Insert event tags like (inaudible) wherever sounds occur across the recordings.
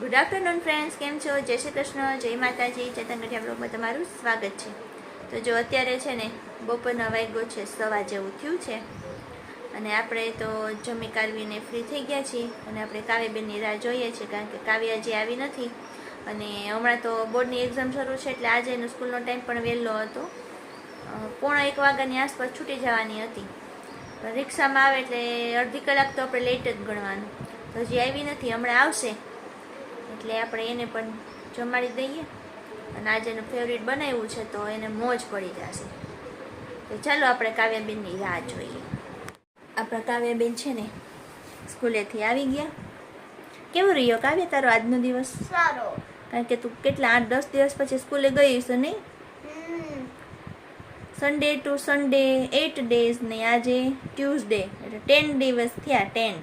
Good afternoon friends કેમ છો? જય શ્રી કૃષ્ણ. જય માતાજી. ચેતન ગઢિયા બ્લોગમાં તમારું સ્વાગત છે. તો જો અત્યારે છે ને બપોરના વાગ્યો છે, સવા જેવું થયું છે. અને આપણે તો જમી કાઢવીને ફ્રી થઈ ગયા છીએ. અને આપણે કાવ્યબેનની રાહ જોઈએ છીએ કારણ કે કાવ્ય હજી આવી નથી. અને હમણાં તો બોર્ડની એક્ઝામ શરૂ છે, એટલે આજે એનો સ્કૂલનો ટાઈમ પણ વહેલો હતો. પોણા એક વાગ્યાની આસપાસ છૂટી જવાની હતી. રિક્ષામાં આવે એટલે અડધી કલાક તો આપણે લેટ જ ગણવાનું. હજી આવી નથી. હમણાં આવશે. એટલે આપણે એને પણ જમાડી દઈએ. અને આજે એનું ફેવરિટ બનાવ્યું છે તો એને મોજ પડી જશે. તો ચાલો આપણે કાવ્યાબેનની રાહ જોઈએ. આપણા કાવ્યાબેન છે ને સ્કૂલેથી આવી ગયા. કેવું રહ્યો કાવ્ય તારો આજનો દિવસ? સારો. કારણ કે તું કેટલા આઠ દસ દિવસ પછી સ્કૂલે ગઈ છે નહીં? Sunday to Sunday eight days ને આજે ટ્યુઝડે એટલે ટેન દિવસ થયા ટેન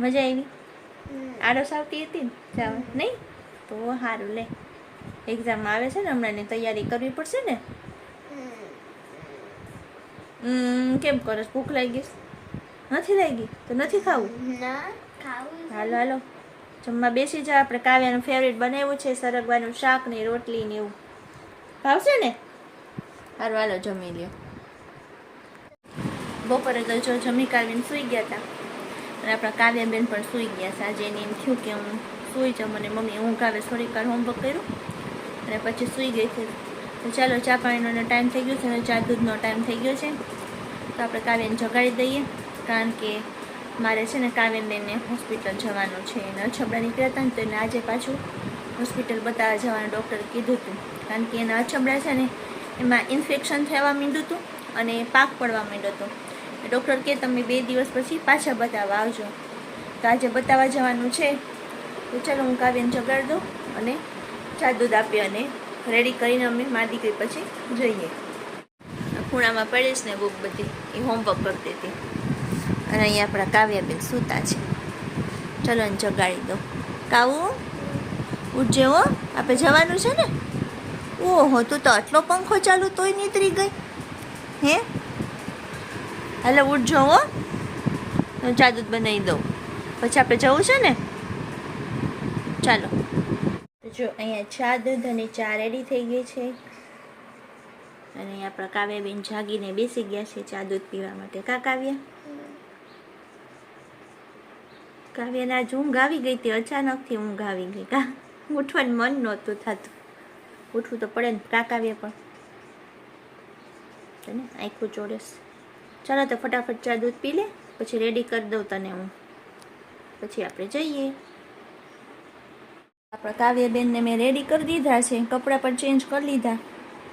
મજા આવી? આડસ આવતી હતી ને? નહીં? તો સારું લે. એક્ઝામ આવે છે ને હમણાં એની તૈયારી કરવી પડશે ને? હમ, કેમ કરે ભૂખ લાગી નથી લાગી? તો નથી ખાવું. હાલો હાલો. જમવા બેસી જા આપણે કાવ્યાનું ફેવરેટ બનાવ્યું છે સરગવાનું શાક ને રોટલી ને એવું. ભાવશે ને? હાલો હાલો જમી લ્યો. બપોરે તો જો જમી કાઢીને સૂઈ ગયા હતા અને આપણા કાવ્યાબેન પણ સૂઈ ગયા છે. આજે એને એમ થયું કે હું સૂઈ જાઉં અને મમ્મી ઊંઘ આવે થોડીક વાર હોમવર્ક કર્યું અને પછી સૂઈ ગઈ છે. તો ચાલો ચા પાણીનો ટાઈમ થઈ ગયો છે અને ચા દૂધનો ટાઈમ થઈ ગયો છે. તો આપણે કાવ્યાને જગાડી દઈએ, કારણ કે મારે છે ને કાવ્યબેનને હોસ્પિટલ જવાનું છે. એને અછબડા નીકળ્યા હતા ને તો એને આજે પાછું હોસ્પિટલ બતાવવા જવાનું ડૉક્ટરે કીધું હતું. કારણ કે એના અછબડા છે ને એમાં ઇન્ફેક્શન થવા માંડ્યું હતું અને પાક પડવા માંડ્યો હતો. ડૉક્ટર કે તમે બે દિવસ પછી પાછા બતાવવા આવજો. તો આજે બતાવવા જવાનું છે. તો ચાલો હું કાવ્યને જગાડી દઉં અને ચા દૂધ આપી અને રેડી કરીને અમે મારી દીકરી પછી જઈએ. ખૂણામાં પડીશ ને બુક બધી, એ હોમવર્ક કરતી હતી. અને અહીંયા આપણા કાવ્યાબેન સૂતા છે. ચલો ને જગાડી દો કાવું, ઉઠજે હો. આપણે જવાનું છે ને? ઓહો, તું તો આટલો પંખો ચાલુ તોય નીતરી ગઈ. હે? હાલો ઉઠજો હો. હું ચા દૂધ બનાવી દઉં. પછી આપણે જવું છે ને? ચાલો. જો, અહીંયા ચા, દૂધ અને ચા રેડી થઈ ગઈ છે. અને અહીંયા આપણા કાવ્યાબેન જાગીને બેસી ગયા છે ચા, દૂધ પીવા માટે. કા કાવ્યા? કાવ્યને આજ ઊંઘ આવી ગઈ હતી, અચાનકથી ઊંઘ આવી ગઈ. કા? ઉઠવાનું મન નહોતું થતું. ઉઠવું તો પડે ને, કા કાવ્ય પણ? આખું ચોરસ. ચાલો તો ફટાફટ ચા દૂધ પી લે પછી રેડી કરી દઉં તને હું. પછી આપણે જઈએ. આપણા કાવ્યબેનને મેં રેડી કરી દીધા છે કપડાં પણ ચેન્જ કરી લીધા.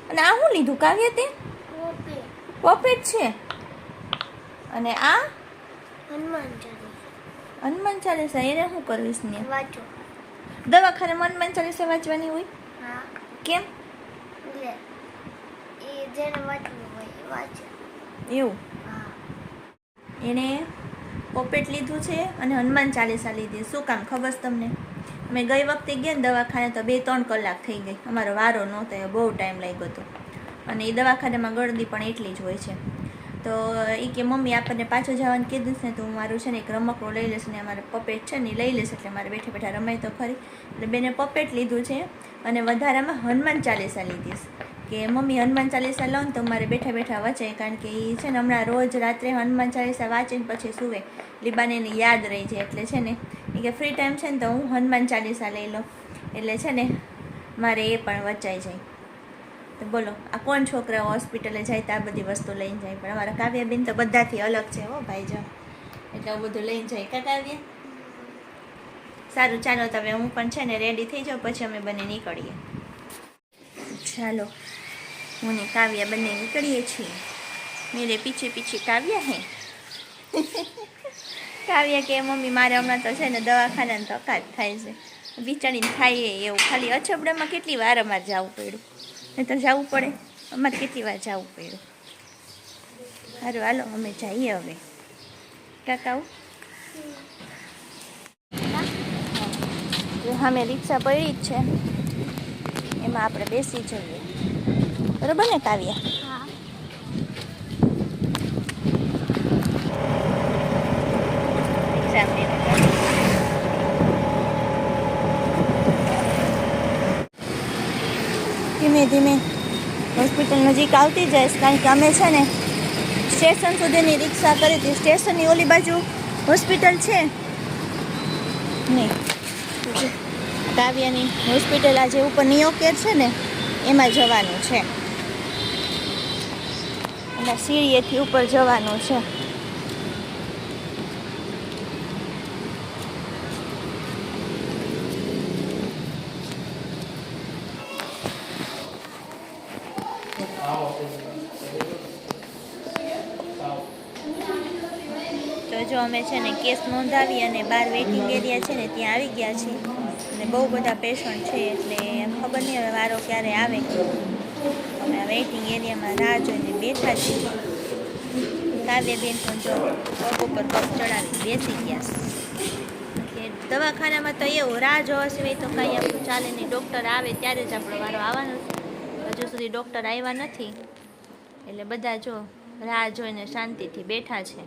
અને આ શું લીધું કાવ્ય તે? પોપેટ. છે? અને આ? હનુમાન ચાલીસા. હનુમાન ચાલીસા એને શું કરવીશ ને? વાંચો. દવાખાને હનુમાન ચાલીસા વાંચવાની હોય? હા. કેમ? એ જેને વાંચવું હોય વાંચે. એવું? એણે પોપેટ લીધું છે અને હનુમાન ચાલીસા લીધી. શું કામ? ખબર છે તમને? અમે ગઈ વખતે ગયા ને દવાખાને તો બે ત્રણ કલાક થઈ ગઈ. અમારો વારો નહોતો બહુ ટાઈમ લાગ્યો હતો. અને એ દવાખાનામાં ગળદી પણ એટલી જ હોય છે. તો એ કે, મમ્મી, આપણને પાછું જવાનું કીધું ને, તો હું મારું છે ને એક રમકડું લઈ લઈશ ને અમારે પપેટ છે ને એ લઈ લઈશ, એટલે મારે બેઠા બેઠા રમાય તો ખરી. એટલે બેને પપેટ લીધું છે અને વધારામાં હનુમાન ચાલીસા લીધીશ કે મમ્મી હનુમાન ચાલીસા લઉં તો મારે બેઠા બેઠા વચાય, કારણ કે એ છે ને હમણાં રોજ રાત્રે હનુમાન ચાલીસા વાંચીને પછી સુવે. લીબાને એને યાદ રહી જાય એટલે છે ને એ કે ફ્રી ટાઈમ છે ને તો હું હનુમાન ચાલીસા લઈ લઉં. એટલે છે ને, મારે એ પણ વચાઈ જાય. તો બોલો, આ કોણ છોકરાઓ હોસ્પિટલે જાય તો આ બધી વસ્તુ લઈને જાય? પણ અમારા કાવ્યાબેન તો બધાથી અલગ છે હો ભાઈ જો એટલે આવું બધું લઈને જાય. કા કાવ્ય? સારું, ચાલો તમે હું પણ છે ને રેડી થઈ જાઉં, પછી અમે બંને નીકળીએ. ચાલો, હું ને કાવ્યા બંને નીકળીએ છીએ. મેરે પીછે પીછે કાવ્યા હે. કાવ્યા કે, મમ્મી, મારે હમણાં તો છે ને દવાખાનાને તકાત થાય છે. બિચારીને થાય એવું. ખાલી અછબડામાં કેટલી વાર અમારે જવું પડ્યું? નહીં તો જવું પડે. અમારે કેટલી વાર જવું પડ્યું? સારું હાલો, અમે જઈએ હવે. કાકાઓ? સામે રિક્ષા પડી જ છે. એમાં આપણે બેસી જઈએ. બરોબર ને કાવ્યા? ધીમે ધીમે. હોસ્પિટલ નજીક આવતી જાય કારણ કે અમે છે ને સ્ટેશન સુધીની રિક્ષા કરી હતી. સ્ટેશનની ઓલી બાજુ હોસ્પિટલ છે. નહીં. કાવ્યાની હોસ્પિટલ આજે ઉપર નિયો કેર છે ને, એમાં જવાનું છે. અને સીડીએથી ઉપર જવાનું છે. જો અમે છે ને કેસ નોંધાવી અને બહાર વેઇટિંગ એરિયા છે ને ત્યાં આવી ગયા છીએ. અને બહુ બધા પેશન્ટ છે એટલે ખબર નહીં હવે વારો ક્યારે આવે. અમે વેઇટિંગ એરિયામાં રાહ જોઈને બેઠા છીએ. કાવ્યબેન પણ જો પગ ઉપર પગ ચડાવી બેસી ગયા. છે દવાખાનામાં તો એવું રાહ જોવા સિવાય તો કાંઈ આપણું ચાલે નહીં. ડૉક્ટર આવે ત્યારે જ આપણો વારો આવવાનો હજુ સુધી ડૉક્ટર આવ્યા નથી. એટલે બધા જો રાહ જોઈને શાંતિથી બેઠા છે.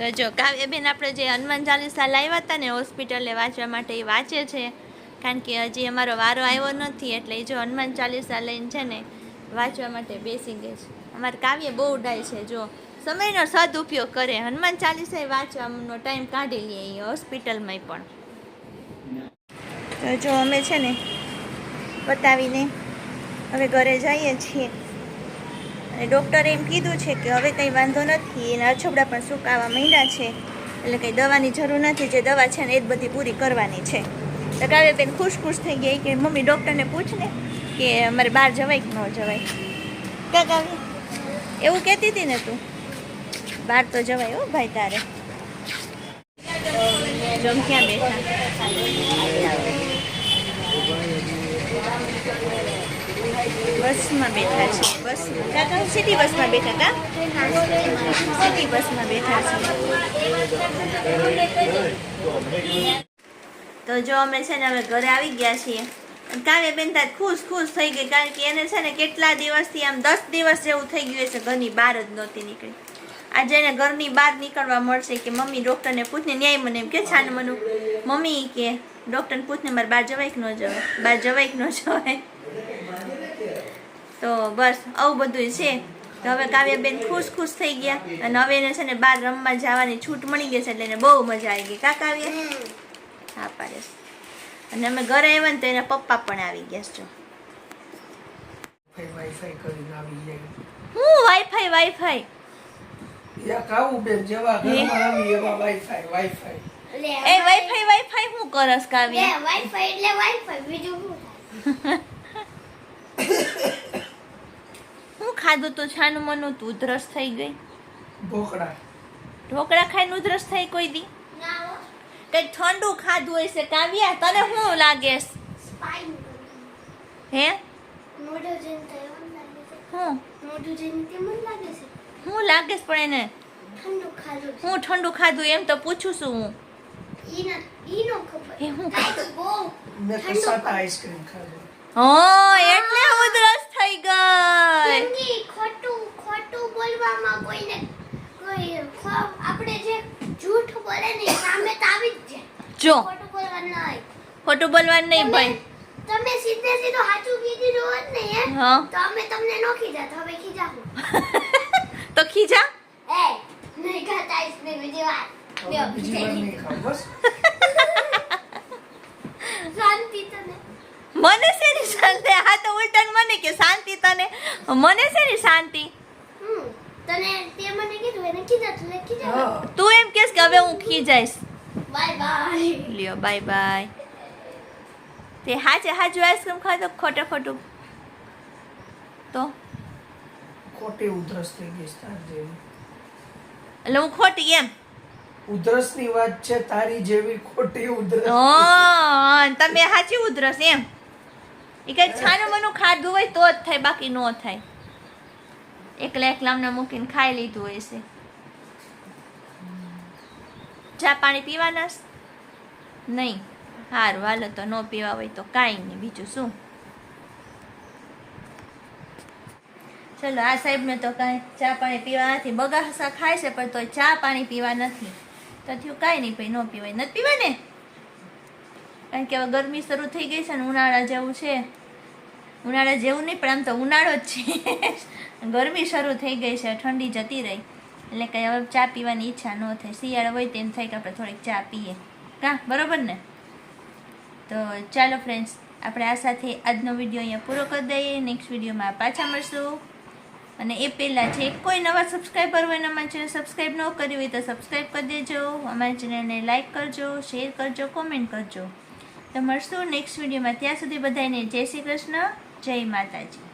તો જો, કાવ્યબેન આપણે જે હનુમાન ચાલીસા લાવ્યા હતા ને, હોસ્પિટલે વાંચવા માટે એ વાંચે છે. કારણ કે હજી અમારો વારો આવ્યો નથી, એટલે જો હનુમાન ચાલીસા લઈને છે ને, વાંચવા માટે બેસી ગઈ છે. અમારે કાવ્ય બહુ ઉડાય છે, જો. સમયનો સદઉપયોગ કરે. હનુમાન ચાલીસા વાંચવાનો ટાઈમ કાઢી લઈએ એ હોસ્પિટલમાંય પણ. તો જો, અમે છે ને બતાવીને હવે ઘરે જઈએ છીએ. અને ડૉક્ટરે એમ કીધું છે કે હવે કંઈ વાંધો નથી એના અછબડા પણ સુકાવા માંડ્યા છે એટલે કંઈ દવાની જરૂર નથી જે દવા છે ને એ જ બધી પૂરી કરવાની છે. તો કાવ્ય બેન ખુશ ખુશ થઈ ગઈ કે મમ્મી ડૉક્ટરને પૂછ ને કે અમારે બહાર જવાય કે ન જવાય. કા કાવ્ય? એવું કહેતી હતી ને તું? બહાર તો જવાય હો ભાઈ તારે. જમ ક્યાં બેઠા? બસમાં બેઠા છે. તો જો અમે છે ને હવે ઘરે આવી ગયા છીએ. કાવ્ય બેન તાર ખુશ ખુશ થઈ ગઈ કારણ કે એને છે ને કેટલા દિવસથી આમ દસ દિવસ જેવું થઈ ગયું છે ઘરની બહાર જ નહોતી નીકળી. આજે એને ઘરની બહાર નીકળવા મળશે કે મમ્મી ડૉક્ટરને પૂછને, ન્યાય મને એમ કે, છાન મનું, મમ્મી કે, ડૉક્ટરને પૂછને, મારે બહાર જવાય કે ન જવાય? બહાર જવાય કે ન જવાય? તો બસ આવું બધું છે. તો હવે કાવ્યાબેન ખુશ ખુશ થઈ ગયા. અને હવે એને છે ને બહાર રમવા જવાની છૂટ મળી ગઈ છે એટલે એને બહુ મજા આવી ગઈ. કા કાવ્ય? હા પાડે અને અમે ઘરે આવ્યા ને તો એના પપ્પા પણ આવી ગયા છો વાઈફાઈ કરીને આવી જાય હું વાઈફાઈ વાઈફાઈ યા કાવું બેન જેવા ઘરમાં આવી એવા વાઈફાઈ વાઈફાઈ એ વાઈફાઈ વાઈફાઈ હું કરસ કાવ્યા? વાઈફાઈ એટલે વાઈફાઈ બીજું શું થાય? (laughs) હું ખાધું તો છાનું મનું તું ઉધરસ થઈ ગઈ ઢોકળા. ઢોકળા ખાઈને ઉધરસ થઈ કોઈ દી? ના કઈ ઠંડુ ખાધું હોય છે કાવ્યા? તને શું લાગે? હે? હું? લાગે છે. હું લાગે પણ એને? ખાધું હું ઠંડુ ખાધું એમ તો પૂછું છું હું. ઈ ન ઈ નો ખબર. એ હું બહુ. મેં આઈસ્ક્રીમ ખાધો. હો એટલે ઉધરસ થઈ ગઈ જિંદગી ખોટું ખોટું બોલવામાં કોઈને કોઈ ખો- આપણે જે જૂઠ બોલે ને સામે તો આવી જ છે જો. ખોટું બોલવાનું નહીં ખોટું બોલવાનું નહીં ભાઈ. તમે સીધે સીધું સાચું કીધું હોત ને હે હા. તો અમે તમને નો ખીજાત હવે ખીજાવું (laughs) તો ખીજા? એ નહીં ખાતા આઈસ્ક્રીમ બીજી વાર. હવે બીજી વાર નહીં ખાવ બસ. (laughs) શાંતિ તને. મને શેની શાંતિ. હા તો ઉલટન મને કે શાંતિ તને. મને શેની શાંતિ. હમ. તને તે મને કીધું એને તું એમ કેસ કે હવે હું ખીજાઈશ બાય બાય. લ્યો બાય બાય. તે હાચે હાજુ આઈસ્ક્રીમ ખાધો ખોટે ખોટું. તો? ખોટી ઉધરસ થઈ ગઈ તાર જેવી. એટલે હું ખોટી એમ? ઉધરસની વાત છે તારી જેવી ખોટી ઉધરસ. હા તમે સાચી ઉધરસ એમ. એ કઈ છાનું મનું ખાધું હોય તો જ થાય બાકી નો થાય. એકલા એકલા અમને મૂકીને ખાઈ લીધું હોય છે. ચા પાણી પીવાના નહીં. સારું હાલો તો ન પીવા હોય તો કાંઈ નહીં. બીજું શું? ચલો, આ સાહેબને તો કાંઈ ચા પાણી પીવા નથી. બગાસા ખાય છે, પણ તોય ચા પાણી પીવા નથી. તો થયું કાંઈ નહીં ભાઈ ન પીવાય. નથી પીવા ને કારણ કે હવે ગરમી શરૂ થઈ ગઈ છે ને, ઉનાળા જેવું છે. ઉનાળા જેવું નહીં, પણ આમ તો ઉનાળો જ છે. ગરમી શરૂ થઈ ગઈ છે, ઠંડી જતી રહી. એટલે કંઈ હવે ચા પીવાની ઈચ્છા ન થાય. શિયાળો હોય તેમ થાય કે આપણે થોડીક ચા પીએ. કાં? બરાબર ને? તો ચાલો ફ્રેન્ડ્સ આપણે આ સાથે આજનો વીડિયો અહીંયા પૂરો કરી દઈએ. નેક્સ્ટ વિડીયોમાં પાછા મળશું. અને એ પહેલાં જે કોઈ નવા સબસ્ક્રાઈબર હોય અને અમારી ચેનલ સબસ્ક્રાઈબ ન કરી હોય તો સબસ્ક્રાઈબ કરી દેજો. અમારી ચેનલને લાઈક કરજો શેર કરજો કોમેન્ટ કરજો. તો મળશું નેક્સ્ટ વિડીયોમાં ત્યાં સુધી બધાને જય શ્રી કૃષ્ણ, જય માતાજી.